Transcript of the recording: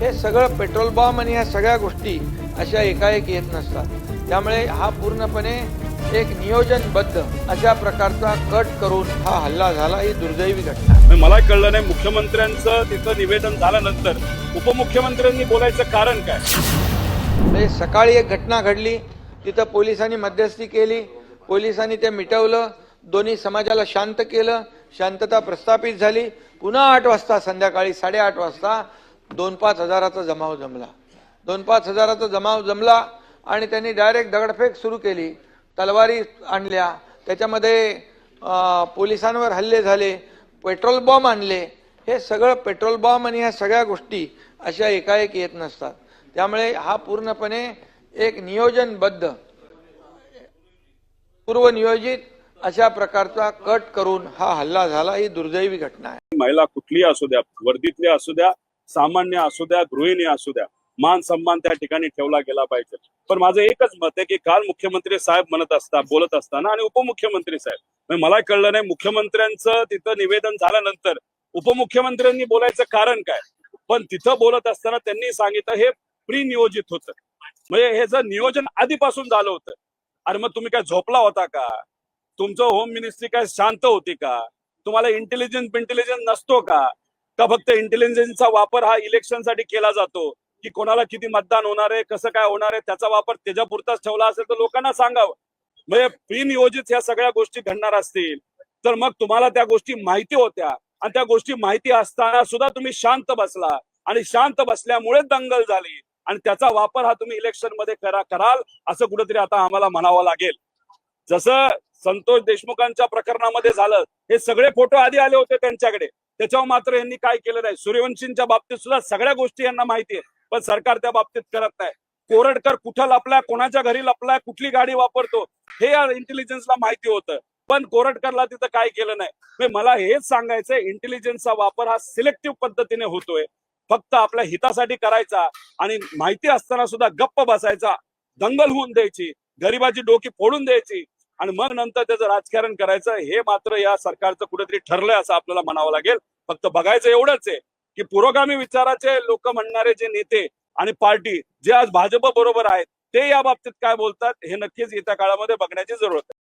हे सगळं petrol bomb आणि ह्या सगळ्या गोष्टी अशा एकाएक येत नसतात. त्यामुळे हा पूर्णपणे एक नियोजनबद्ध अशा प्रकारचा कट करून हा हल्ला झाला ही दुर्दैवी घटना. मला कळलं नाही मुख्यमंत्र्यांचं तिथं निवेदन झाल्यानंतर उपमुख्यमंत्र्यांनी बोलायचं कारण काय? म्हणजे सकाळी एक घटना घडली तिथं पोलिसांनी मध्यस्थी केली पोलिसांनी ते मिटवलं दोन्ही समाजाला शांत केलं शांतता प्रस्थापित झाली. पुन्हा आठ वाजता संध्याकाळी साडेआठ वाजता दोन पाच हजाराचा जमाव जमला. दोन पाच हजाराचा जमाव जमला आणि त्यांनी डायरेक्ट दगडफेक सुरू केली. तलवारी आणल्या. त्याच्यामध्ये पोलिसांवर हल्ले झाले. पेट्रोल बॉम्ब आणले. हे सगळं पेट्रोल बॉम्ब आणि ह्या सगळ्या गोष्टी अशा एकाएक येत नसतात. त्यामुळे हा पूर्णपणे एक नियोजनबद्ध पूर्वनियोजित अशा प्रकारचा कट करून हा हल्ला झाला. ही दुर्दैवी घटना आहे. महिला कुठलीही असू द्या वर्दीतल्या असू द्या सामान्य असू द्या गृहिणी असू द्या मान सन्मान त्या ठिकाणी ठेवला गेला पाहिजे. पण माझं एकच मत आहे की काल मुख्यमंत्री साहेब म्हणत असता बोलत असताना आणि उपमुख्यमंत्री साहेब. म्हणजे मला कळलं नाही मुख्यमंत्र्यांचं तिथं निवेदन झाल्यानंतर उपमुख्यमंत्र्यांनी बोलायचं कारण काय? पण तिथं बोलत असताना त्यांनी सांगितलं हे प्री नियोजित होतं. म्हणजे हे जर नियोजन आधीपासून झालं होतं. अरे मग तुम्ही काय झोपला होता का? तुमचं होम मिनिस्ट्री काय शांत होती का? तुम्हाला इंटेलिजन्स इंटेलिजन्स नसतो का? का फक्त इंटेलिजन्सचा वापर हा इलेक्शनसाठी केला जातो? की कोणाला किती मतदान होणार आहे कसं काय होणार आहे त्याचा वापर त्याच्यापुरताच ठेवला असेल तर लोकांना सांगावं. म्हणजे प्रिनियोजित ह्या सगळ्या गोष्टी घडणार असतील. तर मग तुम्हाला त्या गोष्टी माहिती होत्या. आणि त्या गोष्टी माहिती असताना सुद्धा तुम्ही शांत बसला. आणि शांत बसल्यामुळे दंगल झाली. आणि त्याचा वापर हा तुम्ही इलेक्शनमध्ये करा कराल असं कुठेतरी आता आम्हाला म्हणावं लागेल. जसं संतोष देशमुखांच्या प्रकरणामध्ये झालं हे सगळे फोटो आधी आले होते त्यांच्याकडे. त्याच्यावर मात्र यांनी काय केलं नाही. सूर्यवंशींच्या बाबतीत सुद्धा सगळ्या गोष्टी यांना माहिती आहे पण सरकार त्या बाबतीत करत नाही. कोरडकर कुठं लपलाय कोणाच्या घरी लपलाय कुठली गाडी वापरतो हे या इंटेलिजन्सला माहिती होतं. पण कोरटकरला तिथं काय केलं नाही. म्हणजे मला हेच सांगायचंय इंटेलिजन्सचा वापर हा सिलेक्टिव्ह पद्धतीने होतोय. फक्त आपल्या हितासाठी करायचा आणि माहिती असताना सुद्धा गप्प बसायचा दंगल होऊन द्यायची गरिबाची डोकी फोडून द्यायची आणि मग नंतर त्याचं राजकारण करायचं हे मात्र या सरकारचं कुठेतरी ठरलंय असं आपल्याला म्हणावं लागेल. फक्त बघायचं एवढंच आहे की पुरोगामी विचाराचे लोक म्हणणारे जे नेते आणि पार्टी जे आज भाजप बरोबर आहेत ते या बाबतीत काय बोलतात हे नक्कीच येत्या काळामध्ये बघण्याची जरूरत आहे.